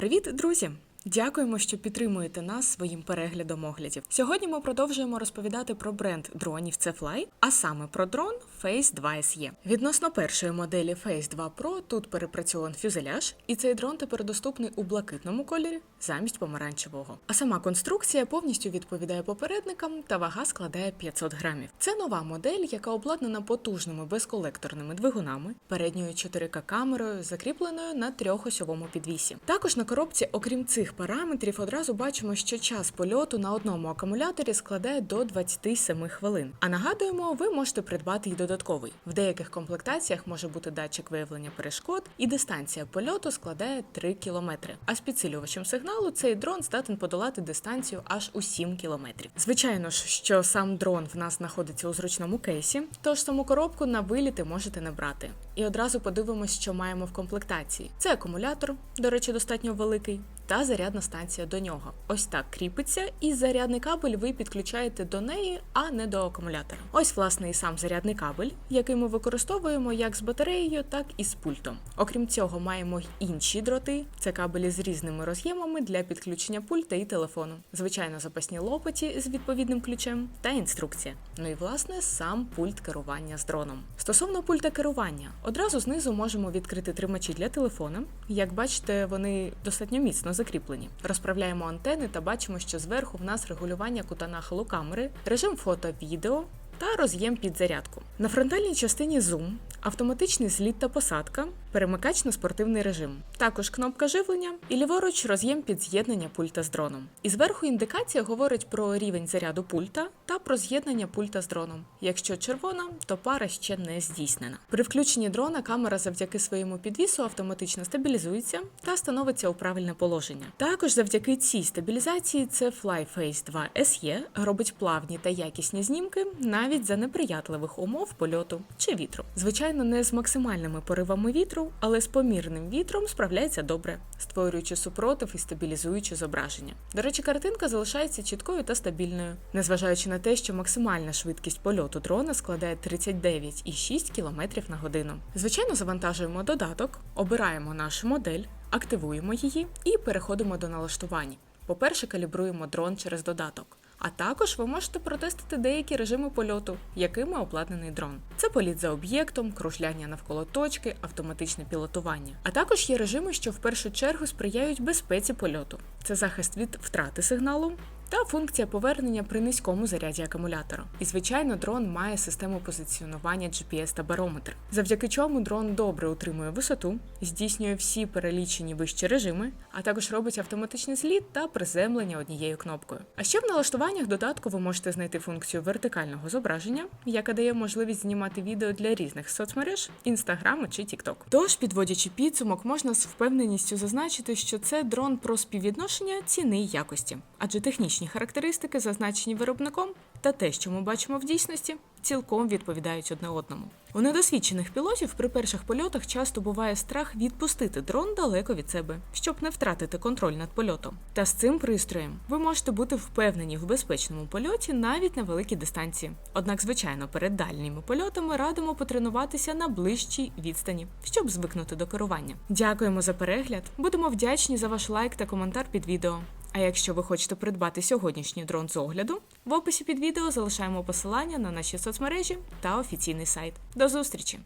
Привіт, друзі! Дякуємо, що підтримуєте нас своїм переглядом оглядів. Сьогодні ми продовжуємо розповідати про бренд дронів Cefly, а саме про дрон Phase 2 SE. Відносно першої моделі Phase 2 Pro тут перепрацьований фюзеляж, і цей дрон тепер доступний у блакитному кольорі замість помаранчевого. А сама конструкція повністю відповідає попередникам та вага складає 500 грамів. Це нова модель, яка обладнана потужними безколекторними двигунами, передньою 4К камерою, закріпленою на трьохосьовому підвісі. Також на коробці, окрім цих параметрів, одразу бачимо, що час польоту на одному акумуляторі складає до 27 хвилин. А нагадуємо, ви можете придбати й додатковий. В деяких комплектаціях може бути датчик виявлення перешкод, і дистанція польоту складає 3 кілометри. А з підсилювачем сигналу цей дрон здатен подолати дистанцію аж у 7 кілометрів. Звичайно ж, що сам дрон в нас знаходиться у зручному кейсі, тож саму коробку на виліти можете не брати. І одразу подивимось, що маємо в комплектації. Це акумулятор, до речі, достатньо великий. Та зарядна станція до нього. Ось так кріпиться, і зарядний кабель ви підключаєте до неї, а не до акумулятора. Ось, власне, і сам зарядний кабель, який ми використовуємо як з батареєю, так і з пультом. Окрім цього, маємо інші дроти. Це кабелі з різними роз'ємами для підключення пульта і телефону. Звичайно, запасні лопаті з відповідним ключем та інструкція. Ну і власне сам пульт керування з дроном. Стосовно пульта керування, одразу знизу можемо відкрити тримачі для телефона. Як бачите, вони достатньо міцно закріплені. Розправляємо антени та бачимо, що зверху в нас регулювання кута нахилу камери, режим фото-відео та роз'єм під зарядку. На фронтальній частині зум, автоматичний зліт та посадка, перемикач на спортивний режим, також кнопка живлення і ліворуч роз'єм під з'єднання пульта з дроном. І зверху індикація говорить про рівень заряду пульта та про з'єднання пульта з дроном. Якщо червона, то пара ще не здійснена. При включенні дрона камера завдяки своєму підвісу автоматично стабілізується та становиться у правильне положення. Також завдяки цій стабілізації це FlyFace 2 SE робить плавні та якісні знімки навіть за неприятливих умов польоту чи вітру. Звичайно, не з максимальними поривами вітру, але з помірним вітром справляється добре, створюючи супротив і стабілізуючи зображення. До речі, картинка залишається чіткою та стабільною, незважаючи на те, що максимальна швидкість польоту дрона складає 39,6 км на годину. Звичайно, завантажуємо додаток, обираємо нашу модель, активуємо її і переходимо до налаштувань. По-перше, калібруємо дрон через додаток. А також ви можете протестити деякі режими польоту, якими обладнаний дрон. Це політ за об'єктом, кружляння навколо точки, автоматичне пілотування. А також є режими, що в першу чергу сприяють безпеці польоту. Це захист від втрати сигналу. Та функція повернення при низькому заряді акумулятора. І, звичайно, дрон має систему позиціонування GPS та барометр, завдяки чому дрон добре утримує висоту, здійснює всі перелічені вищі режими, а також робить автоматичний зліт та приземлення однією кнопкою. А ще в налаштуваннях додатку ви можете знайти функцію вертикального зображення, яка дає можливість знімати відео для різних соцмереж, інстаграму чи TikTok. Тож, підводячи підсумок, можна з впевненістю зазначити, що це дрон про співвідношення ціни й якості, адже технічні характеристики, зазначені виробником, та те, що ми бачимо в дійсності, цілком відповідають одне одному. У недосвідчених пілотів при перших польотах часто буває страх відпустити дрон далеко від себе, щоб не втратити контроль над польотом. Та з цим пристроєм ви можете бути впевнені в безпечному польоті навіть на великій дистанції. Однак, звичайно, перед дальніми польотами радимо потренуватися на ближчій відстані, щоб звикнути до керування. Дякуємо за перегляд. Будемо вдячні за ваш лайк та коментар під відео. А якщо ви хочете придбати сьогоднішній дрон з огляду, в описі під відео залишаємо посилання на наші соцмережі та офіційний сайт. До зустрічі!